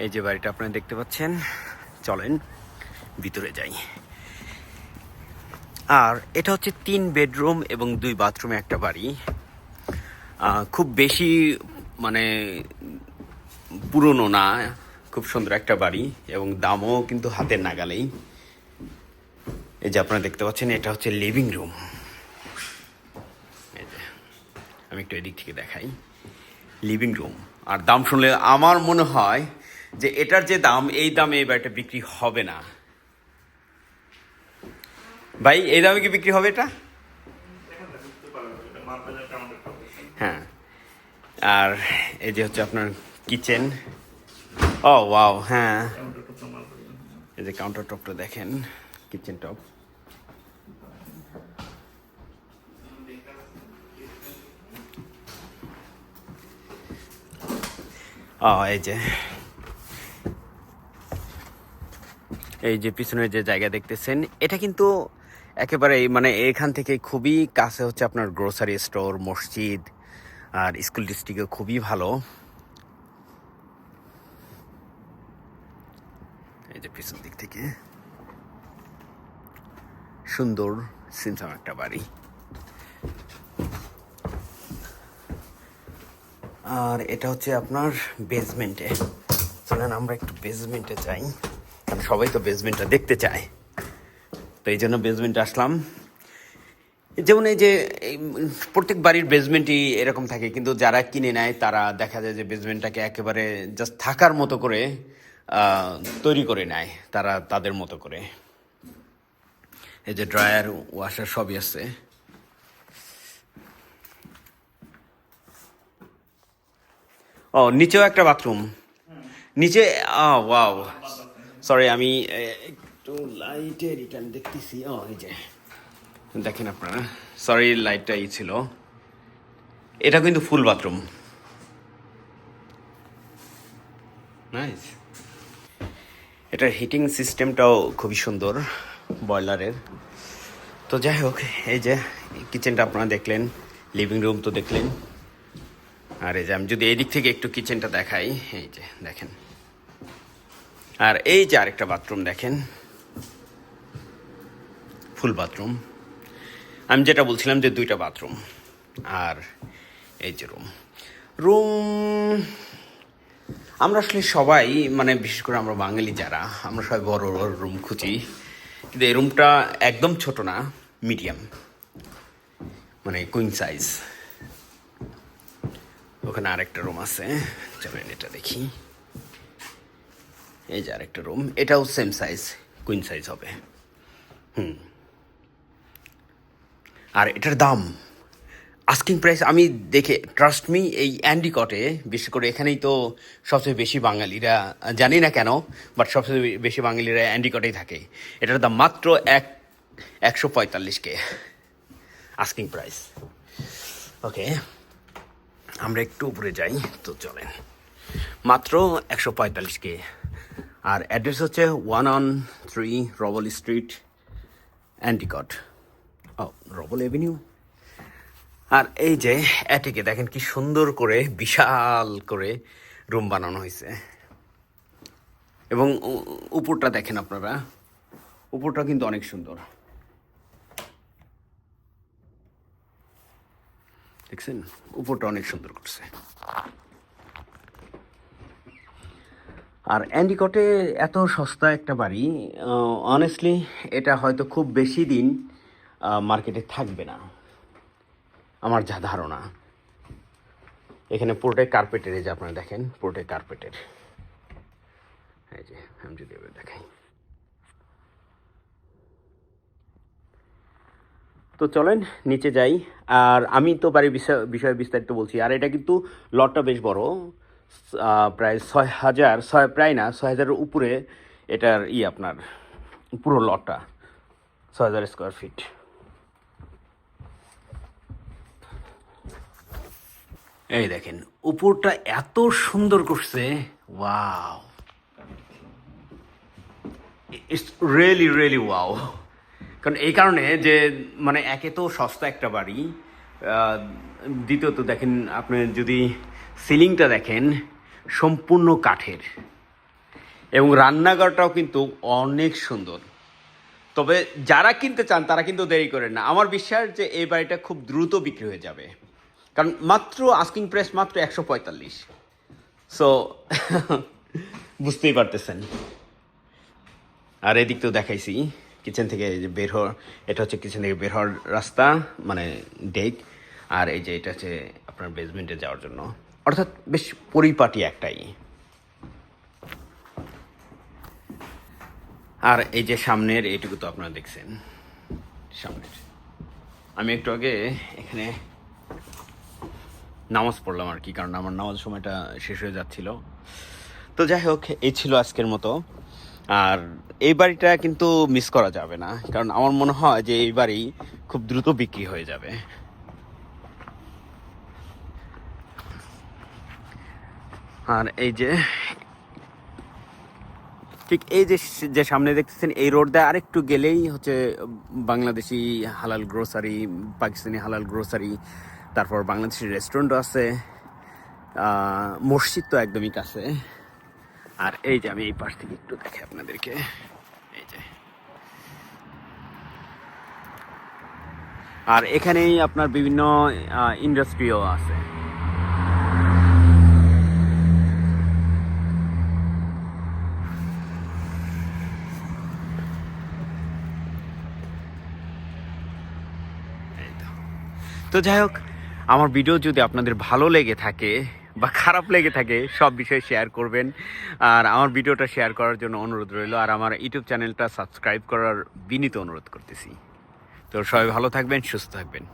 এই যে বাড়িটা আপনারা দেখতে পাচ্ছেন, চলেন ভিতরে যাই। আর এটা হচ্ছে তিন বেডরুম এবং দুই বাথরুমে একটা বাড়ি। খুব বেশি মানে পুরনো না, খুব সুন্দর একটা বাড়ি এবং দামও কিন্তু হাতের নাগালেই। এই যে আপনারা দেখতে পাচ্ছেন, এটা হচ্ছে লিভিং রুম আমি একটু এদিক থেকে দেখাই। লিভিং রুম আর দাম শুনলে আমার মনে হয় যে এটার যে দাম, এই দামে এই বাড়িটা বিক্রি হবে না। ভাই, এই দামে কি বিক্রি হবে এটা? হ্যাঁ। আর এই যে হচ্ছে আপনার কিচেন। ও, ওয়াও হ্যাঁ। এই যে কাউন্টার টপটা দেখেন কিচেন টপ ও, এই যে। এই যে পিছনের যে জায়গা দেখতেছেন, এটা কিন্তু একেবারে মানে এখান থেকে খুবই কাছে হচ্ছে আপনার গ্রোসারি স্টোর মসজিদ আর স্কুল ডিস্ট্রিক্টও খুবই ভালো। এই যে পিছন দিক থেকে। সুন্দর সিমসাম একটা বাড়ি। আর এটা হচ্ছে আপনার বেসমেন্টে চলেন আমরা একটু বেসমেন্টে যাই। কারণ সবাই তো বেসমেন্টটা দেখতে চায় তো এই জন্য বেসমেন্টে আসলাম। যেমন এই যে প্রত্যেক বাড়ির বেসমেন্টই এরকম থাকে, কিন্তু যারা কিনে নেয়, তারা দেখা যায় যে বেসমেন্টটাকে একেবারে জাস্ট থাকার মতো করে তৈরি করে নেয়, তারা তাদের মতো করে। এই যে ড্রায়ার ওয়াশার সবই আছে। ও, নিচেও একটা বাথরুম নিচে ওয়াও সরি আমি একটু লাইটে রিটার্ন দেখতেছি। ও, এই যে। দেখেন আপনারা সরি লাইটটা ই ছিল। এটা কিন্তু ফুল বাথরুম নাইস এটার হিটিং সিস্টেমটাও খুবই সুন্দর বয়লারের তো যাই হোক, এই যে কিচেনটা আপনারা দেখলেন লিভিং রুম তো দেখলেন। আর এই যে, আমি যদি এদিক থেকে একটু কিচেনটা দেখাই, এই যে, দেখেন। আর এই যে আরেকটা বাথরুম দেখেন, ফুল বাথরুম। আমি যেটা বলছিলাম যে দুইটা বাথরুম আর এই যে রুম। রুম, আমরা আসলে সবাই মানে বিশেষ করে আমরা বাঙালি যারা, আমরা সবাই বড় বড় রুম খুঁজি। কিন্তু এই রুমটা একদম ছোট না, মিডিয়াম। মানে কুইন সাইজ। ওখানে আরেকটা রুম আছে, চলেন এটা দেখি। এই যে আরেকটা রুম এটাও সেম সাইজ কুইন সাইজ হবে। হুম। আর এটার দাম আস্কিং প্রাইস আমি দেখে ট্রাস্ট মি এই অ্যান্ডিকটে বিশেষ করে এখানেই তো সবচেয়ে বেশি বাঙালিরা, জানি না কেন বাট সবচেয়ে বেশি বাঙালিরা অ্যান্ডিকটেই থাকে। এটার দাম মাত্র এক, একশো পঁয়তাল্লিশ কে আস্কিং প্রাইস ওকে আমরা একটু উপরে যাই, তো চলেন। মাত্র একশো পঁয়তাল্লিশ কে। আর অ্যাড্রেস হচ্ছে one on three Robel street, অ্যান্টিকট। ও, রবল এভিনিউ। আর এই যে অ্যাটিকে দেখেন কি সুন্দর করে, বিশাল করে রুম বানানো হয়েছে। এবং উপরটা দেখেন আপনারা। উপরটা কিন্তু অনেক সুন্দর। দেখছেন? উপরটা অনেক সুন্দর করছে। আর অ্যান্ডিকটে এত সস্তা একটা বাড়ি অনেস্টলি এটা হয়তো খুব বেশি দিন মার্কেটে থাকবে না, আমার যা ধারণা। এখানে পুরোটাই কার্পেটের যে আপনারা দেখেন, পুরোটাই কার্পেটের এই যে, আমি যদি এবার দেখাই। তো চলেন, নিচে যাই। আর আমি তো বাড়ির বিষয় বিস্তারিত বলছি। আর এটা কিন্তু লটটা বেশ বড়। প্রায় ছয় হাজার, ছয়, প্রায় না, ছয় হাজারের উপরে এটার ই আপনার, পুরো লটটা, ছয় হাজার স্কোয়ার ফিট এই দেখেন, উপরটা এত সুন্দর করছে wow it's really really wow কারণ এই কারণে যে মানে একে তো সস্তা একটা বাড়ি দ্বিতীয়ত দেখেন, আপনি যদি সিলিংটা দেখেন সম্পূর্ণ কাঠের। এবং রান্নাঘরটাও কিন্তু অনেক সুন্দর। তবে যারা কিনতে চান, তারা কিন্তু দেরি করেন না। আমার বিশ্বাস যে এই বাড়িটা খুব দ্রুত বিক্রি হয়ে যাবে। কারণ মাত্র আস্কিং প্রাইস মাত্র একশো পঁয়তাল্লিশ। সো বুঝতেই পারতেছেন। আর এদিক তো দেখাইছি, কিচেন থেকে বের হওয়ার, এটা হচ্ছে কিচেন থেকে বের হওয়ার রাস্তা মানে ডেক। আর এই যে এটা হচ্ছে আপনার বেসমেন্টে যাওয়ার জন্য। অর্থাৎ বেশ পরিপাটি একটাই। আর এই যে সামনের, এইটুকু তো আপনারা দেখছেন। সামনের। আমি একটু আগে এখানে নামাজ পড়লাম আর কি, কারণ আমার নামাজ সময়টা শেষ হয়ে যাচ্ছিল। তো যাই হোক, এই ছিল আজকের মতো। আর এই বাড়িটা কিন্তু মিস করা যাবে না, কারণ আমার মনে হয় যে এই বাড়ি খুব দ্রুত বিক্রি হয়ে যাবে। আর এই যে, ঠিক এই যে যে সামনে দেখতেছেন, এই রোড দিয়ে আরেকটু গেলেই হচ্ছে বাংলাদেশি হালাল গ্রোসারি পাকিস্তানি হালাল গ্রোসারি তারপর বাংলাদেশি রেস্টুরেন্টও আছে মসজিদ তো একদমই কাছে। আর এই যে আমি এই পাশ থেকে একটু দেখি আপনাদেরকে, এই যে। আর এখানেই আপনার বিভিন্ন ইন্ডাস্ট্রিও আছে এই তো। তো যাই হোক, আমার ভিডিও যদি আপনাদের ভালো লেগে থাকে বা খারাপ লেগে থাকে, সব বিষয়ে শেয়ার করবেন। আর আমার ভিডিওটা শেয়ার করার জন্য অনুরোধ রইল, আর আমার ইউটিউব চ্যানেলটা সাবস্ক্রাইব করার বিনীত অনুরোধ করতেছি। তো সবাই ভালো থাকবেন, সুস্থ থাকবেন।